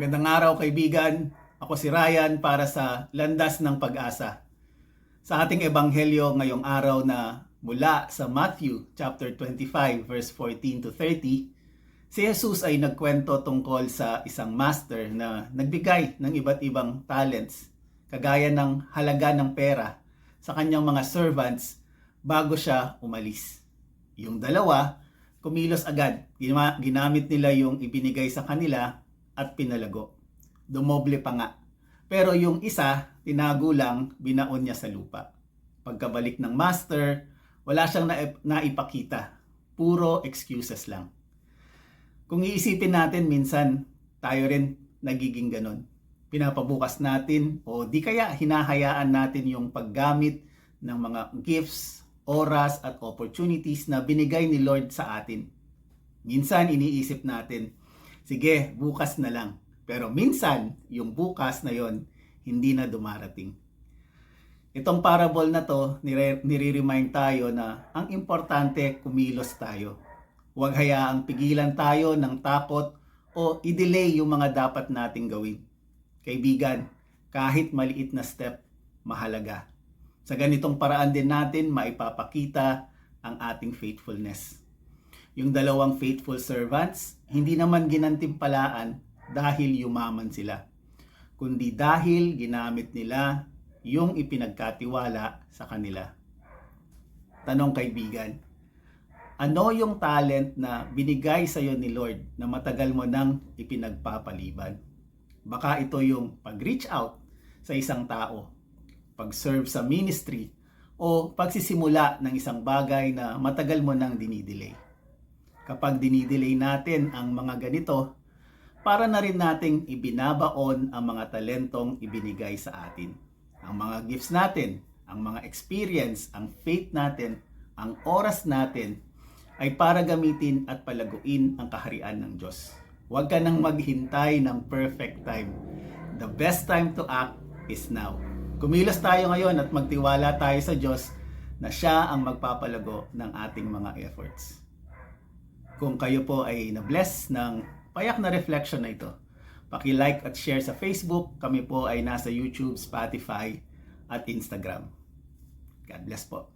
Magandang araw kaibigan. Ako si Ryan para sa Landas ng Pag-asa. Sa ating ebanghelyo ngayong araw na mula sa Matthew chapter 25 verse 14 to 30, si Jesus ay nagkwento tungkol sa isang master na nagbigay ng iba't ibang talents, kagaya ng halaga ng pera sa kanyang mga servants bago siya umalis. Yung dalawa, kumilos agad. Gina- Ginamit nila yung ibinigay sa kanila at pinalago. Dumoble pa nga. Pero yung isa, tinago lang, binaon niya sa lupa. Pagkabalik ng master, wala siyang naip- naipakita. Puro excuses lang. Kung iisipin natin, minsan tayo rin nagiging ganon. Pinapabukas natin o di kaya hinahayaan natin yung paggamit ng mga gifts, oras at opportunities na binigay ni Lord sa atin. Minsan iniisip natin, sige, bukas na lang. Pero minsan, yung bukas na yon hindi na dumarating. Itong parable na to, nire- nire-remind tayo na ang importante kumilos tayo. Huwag hayaang pigilan tayo ng takot o i-delay yung mga dapat nating gawin. Kaibigan, kahit maliit na step, mahalaga. Sa ganitong paraan din natin maipapakita ang ating faithfulness. Yung dalawang faithful servants, hindi naman ginantimpalaan dahil yumaman sila, kundi dahil ginamit nila yung ipinagkatiwala sa kanila. Tanong kaibigan, ano yung talent na binigay sa iyo ni Lord na matagal mo nang ipinagpapaliban? Baka ito yung pag-reach out sa isang tao, pag-serve sa ministry, o pagsisimula ng isang bagay na matagal mo nang dinidelay. Kapag dinidelay natin ang mga ganito, para na rin nating ibinabaon ang mga talentong ibinigay sa atin. Ang mga gifts natin, ang mga experience, ang faith natin, ang oras natin, ay para gamitin at palaguin ang kaharian ng Diyos. Huwag ka nang maghintay ng perfect time. The best time to act is now. Kumilos tayo ngayon at magtiwala tayo sa Diyos na siya ang magpapalago ng ating mga efforts. Kung kayo po ay na-bless ng payak na reflection na ito, paki-like at share sa Facebook. Kami po ay nasa YouTube, Spotify at Instagram. God bless po.